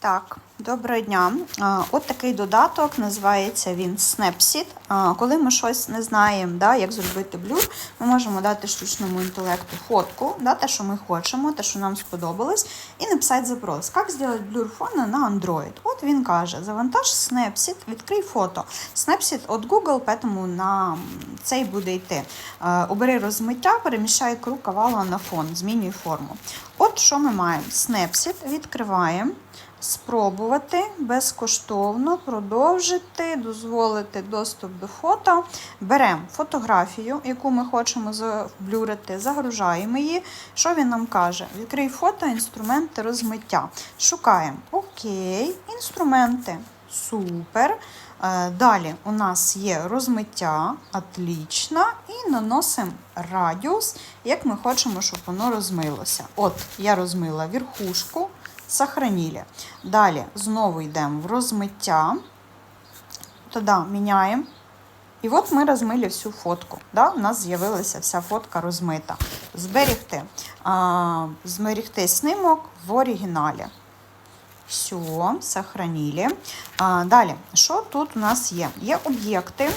Так, доброго дня. От такий додаток, називається він Snapseed. Коли ми щось не знаємо, да, як зробити блюр, ми можемо дати штучному інтелекту фотку, да, те, що ми хочемо, те, що нам сподобалось, і написати запрос. Як зробити блюр фона на Android? От він каже: завантаж Snapseed, відкрий фото. Snapseed від Google, тому на цей буде йти. Обери розмиття, переміщай круг кавала на фон, змінюй форму. От що ми маємо? Snapseed відкриваємо. Спробувати безкоштовно продовжити, дозволити доступ до фото. Беремо фотографію, яку ми хочемо заблюрити, загружаємо її. Що він нам каже? Відкрий фото, інструменти розмиття. Шукаємо. Окей, інструменти. Супер. Е, Далі у нас є розмиття, отлично, і наносимо радіус, як ми хочемо, щоб воно розмилося. От, я розмила верхушку, сохранили. Далі знову йдемо в розмиття, туди міняємо. І от ми розмили всю фотку. Да? У нас з'явилася вся фотка розмита. Зберігти. А, зберігти снимок в оригіналі. Все, сохранили. А, далі, що тут у нас є? Є об'єкти.